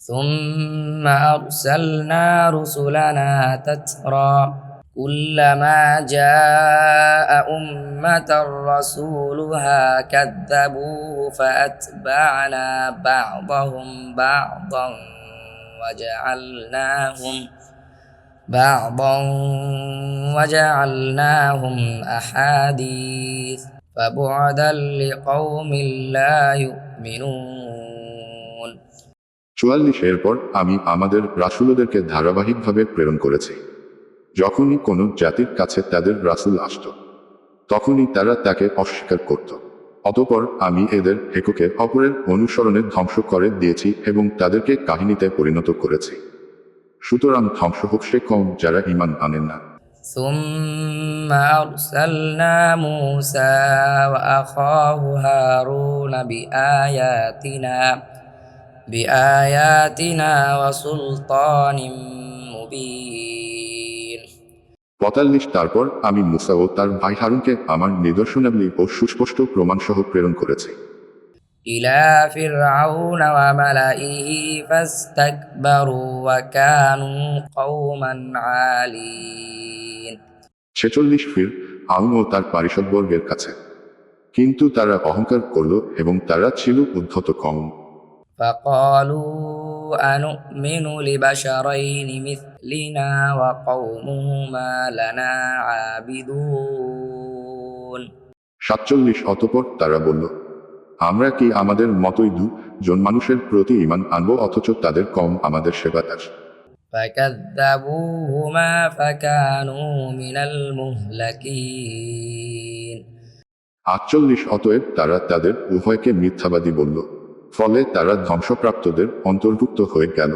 ثم أرسلنا رسلنا تترى كلما جاء أمة رسولها كذبوه فأتبعنا بعضهم بعضا وجعلناهم بعضا وجعلناهم أحاديث فبعدا لقوم لا يؤمنون চুয়াল্লিশ এরপর আমি আমাদের রাসূলদেরকে ধারাবাহিকভাবে প্রেরণ করেছি যখনই কোনো জাতির কাছে তাদের রাসূল আসত তখনই তারা তাকে অস্বীকার করত অতপর আমি এদের এককে অপরের অনুসরণে ধ্বংস করে দিয়েছি এবং তাদেরকে কাহিনীতে পরিণত করেছি সুতরাং ধ্বংস হোক সে কম যারা ইমান আনেন না ثم أرسلنا موسى وأخاه هارون بآياتنا بآياتنا وسلطان مبين পঁয়তাল্লিশ তারপর আমি মুসা ও তার ভাই হারুনকে আমার নিদর্শনাবলী ও সুস্পষ্ট প্রমাণসহ প্রেরণ করেছি إلى فرعون وملئه فاستكبروا وكانوا قوما عالين ছেচল্লিশ ফির আউন ও তার পারিষদবর্গের কাছে কিন্তু তারা অহংকার করল এবং তারা ছিল উদ্ধত কম فقالوا أنؤمن لبشرين مثلنا وقومهما لنا عابدون সাতচল্লিশ অতপর তারা বলল আমরা কি আমাদের মতোই দু জন মানুষের প্রতি ইমান আনবো অথচ তাদের কম আমাদের সেবাদার فكذبوهما فكانوا من المهلكين আটচল্লিশ অতএব তারা তাদের উভয়কে মিথ্যাবাদী বলল ফলে তারা ধ্বংসপ্রাপ্তদের অন্তর্ভুক্ত হয়ে গেল।